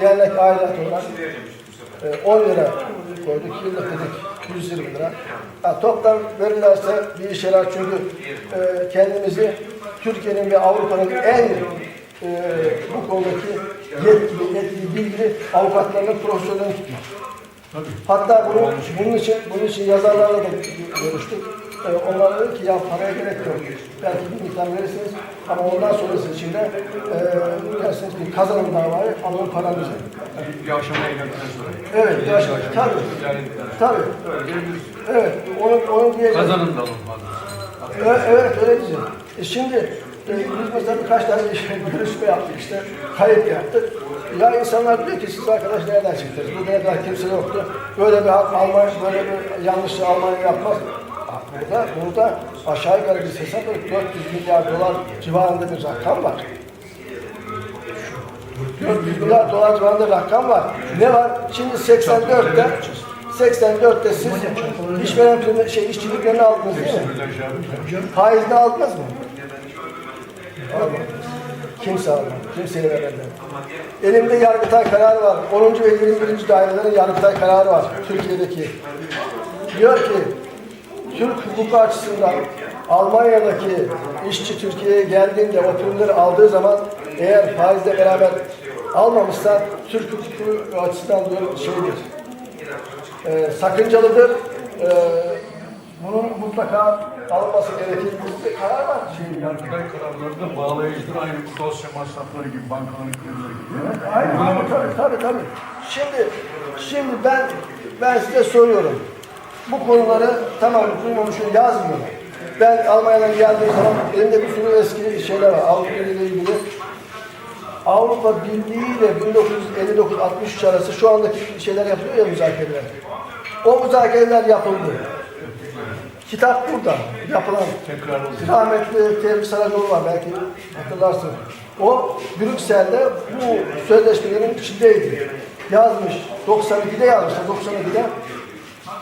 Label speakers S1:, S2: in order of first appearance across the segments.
S1: Dernek aidat olarak e, 10 lira koyduk, yıllık dedik 120 lira. Ha, toplam verirlerse bir işe yarar çünkü e, kendimizi Türkiye'nin ve Avrupa'nın en e, bu konudaki yetkili, yetkili, bilgili avukatlarının profesörlerini tutuyor. Hatta bunu, bunun için bunun için yazarlarla da görüştük. Ee, onlar dedi ki ya paraya gerek yok. Belki bir miktar verirsiniz ama ondan sonrası için de e, dersiniz ki kazanın davayı alın paranızı.
S2: Bir aşamaya geldikten sonra.
S1: Evet, yaş, tabii. Tabii. Evet, onu, onu diyeceğim.
S2: Kazanın da alın fazlası.
S1: Evet, evet öyle diyeceğim. E şimdi e, biz mesela birkaç tane görüşme yaptık işte, kayıt yaptık. Ya insanlar diyor ki siz arkadaş nereden çıktınız? Burada kadar kimse yoktu. Böyle bir hak Almanya, böyle bir yanlışlığı Almanya yapmaz. Burada, burada aşağı yukarı bir hesap olarak 400 milyar dolar civarında bir rakam var. 400 milyar dolar civarında rakam var. Ne var? Şimdi 84'te 84'te siz işveren primi- şey işçiliklerini aldınız değil mi? Faizini aldınız mı? Almadınız. Kimse almadı. Kimseye vermediler. Elimde Yargıtay kararı var. 10. ve 21. dairelerin Yargıtay kararı var. Türkiye'deki. Diyor ki Türk hukuku açısından Almanya'daki işçi Türkiye'ye geldiğinde o primleri aldığı zaman eğer faizle beraber almamışsa Türk hukuku açısından diyor şeydir. E, sakıncalıdır. E, bunun mutlaka alınması gerekir. Bir karar var. Şey,
S2: Yargıtay kararları da bağlayıcıdır. Aynı dosya masrafları gibi, bankanın kredileri gibi.
S1: Aynen, aynen, tabii, tabii, tabii. Şimdi, şimdi ben, ben size soruyorum. Bu konuları tamam duymamışım yazmıyorum. Ben Almanya'dan geldiğim zaman elimde bir sürü eski şeyler var. Avrupa Birliği ile ilgili. Avrupa Birliği ile 1959-63 arası şu andaki şeyler yapılıyor ya müzakereler. O müzakereler yapıldı. Kitap burada yapılan. Rahmetli Tevfik Saracoğlu var belki hatırlarsın. O Brüksel'de bu sözleşmelerin içindeydi. Yazmış. 92'de yazmış. 92'de.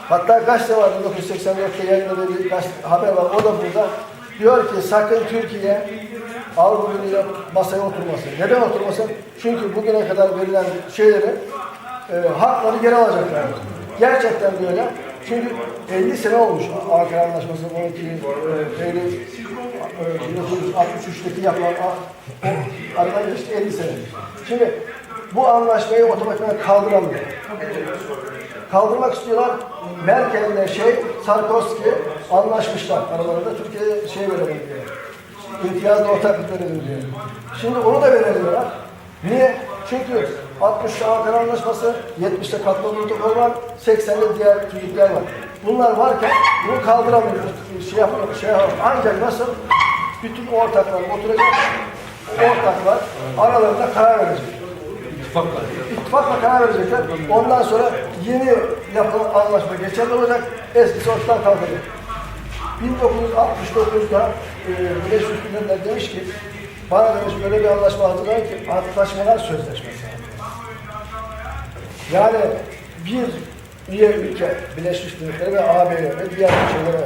S1: Hatta gazete var 1984'te yayınladığı bir haber var. O da burada. Diyor ki sakın Türkiye Avrupa Birliği'yle masaya oturmasın. Neden oturmasın? Çünkü bugüne kadar verilen şeyleri e, hakları geri alacaklar. Gerçekten böyle. Çünkü 50 sene olmuş Ankara Anlaşması 12 e, Eylül e, 1963'teki yapılan aradan geçti 50 sene. Şimdi bu anlaşmayı otomatikman kaldıramıyor. Kaldırmak istiyorlar. Merkel'le şey Sarkozy anlaşmışlar aralarında Türkiye'ye şey verelim diye. İmtiyazlı ortaklık verelim diye. Şimdi onu da veremiyorlar. Niye? Çünkü 60'ta Ankara Anlaşması, 70'te katma protokol var, 80'de diğer tüzükler var. Bunlar varken bunu kaldıramıyoruz. Şey yapamıyor, şey yapamıyor. Ancak nasıl? Bütün ortaklar oturacak, ortaklar aralarında karar verecek.
S2: İttifakla.
S1: İttifakla karar verecekler. Ondan sonra yeni yapılan anlaşma geçerli olacak. Eskisi ortadan kalkacak. 1969'da e, Birleşmiş Milletler demiş ki bana demiş böyle bir anlaşma hazırlayın ki antlaşmalar sözleşmesi. Yani bir üye ülke Birleşmiş Milletler ve AB'ye ve diğer ülkelere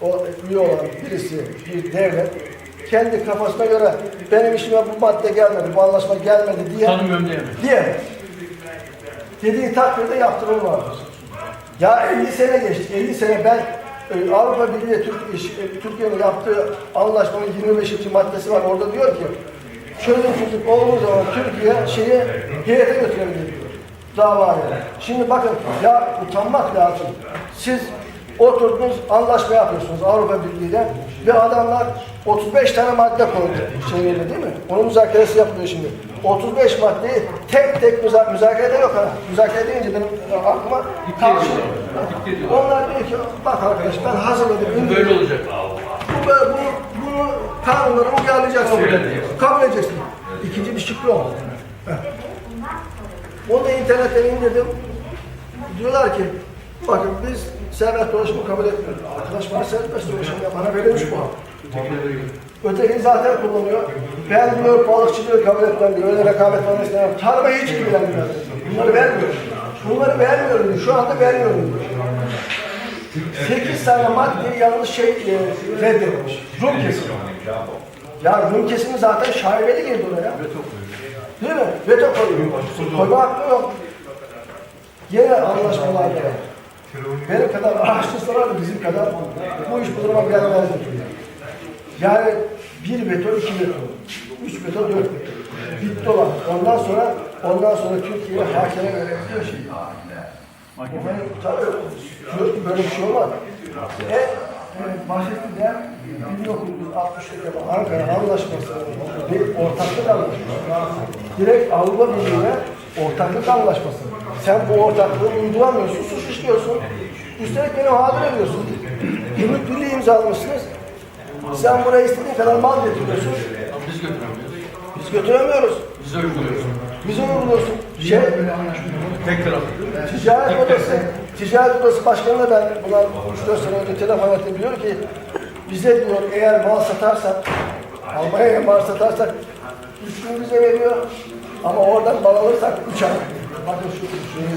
S1: o üye olan birisi bir devlet kendi kafasına göre benim işime bu madde gelmedi, bu anlaşma gelmedi diye
S2: Tanımıyorum diyemez.
S1: diyemez. Dediği takdirde yaptırım vardır. Ya 50 sene geçti. 50 sene ben e, Avrupa Birliği ile Türk, iş- e, Türkiye'nin yaptığı anlaşmanın 25. maddesi var. Orada diyor ki çözüm çözüm olduğu zaman Türkiye şeyi heyete götürebilir diyor. Davayı. Şimdi bakın ya utanmak lazım. Siz oturdunuz anlaşma yapıyorsunuz Avrupa Birliği ile ve adamlar 35 tane madde koydu şeyle değil mi? Onun müzakeresi yapılıyor şimdi. 35 maddeyi tek tek müza müzakerede yok ha. Müzakere deyince benim e, aklıma karşı. Onlar diyor ki bak arkadaş ben hazırladım.
S2: Böyle olacak.
S1: Bu böyle bunu, bunu kanunlara uyarlayacaksın.
S2: Kabul
S1: edeceksin. İkinci bir şıkkı olmadı. Onu da internetten indirdim. Diyorlar ki bakın biz serbest dolaşımı kabul etmiyoruz. Arkadaş bana serbest dolaşım ya bana verilmiş bu hak. Öteki zaten kullanıyor. Ben diyor balıkçılığı kabul etmem diyor. Öyle rekabet falan istemem. Tarıma hiç ilgilenmiyor. Bunları vermiyor. Bunları vermiyorum diyor. Şu anda vermiyorum diyor. 8 tane maddeyi yanlış şey e, reddetmiş. Rum kesimi. Ya Rum kesimi zaten şaibeli girdi oraya. Değil mi? Veto koyuyor. Koyma hakkı yok. Yine anlaşmalar var. Benim kadar araştırsalar da bizim kadar bu iş bu duruma gelmezdi. Yani bir veto, iki veto, üç veto, dört veto. Bitti olan. Ondan sonra ondan sonra Türkiye hakeme verebiliyor şey. Benim tabii diyor ki böyle bir şey olmaz. E, e Bahsetti'de 1960'lık Ankara Anlaşması bir ortaklık anlaşması. Direkt Avrupa Birliği'ne ortaklık anlaşması. Sen bu ortaklığı uygulamıyorsun, suç işliyorsun. Üstelik beni mağdur ediyorsun. Gümrük Birliği imzalamışsınız. Sen buraya istediğin kadar mal getiriyorsun.
S2: Biz götüremiyoruz.
S1: Biz götüremiyoruz.
S2: Biz uyguluyoruz.
S1: Biz uyguluyorsun. Şey,
S2: Tek taraflı.
S1: Ticaret Odası, Ticaret Odası Başkanı'na ben buna 3-4 sene önce telefon ettim. Diyor ki bize diyor eğer mal satarsak, Almanya'ya mal satarsak 3 gün bize veriyor. Ama oradan mal alırsak 3 ay. Bakın şu, şu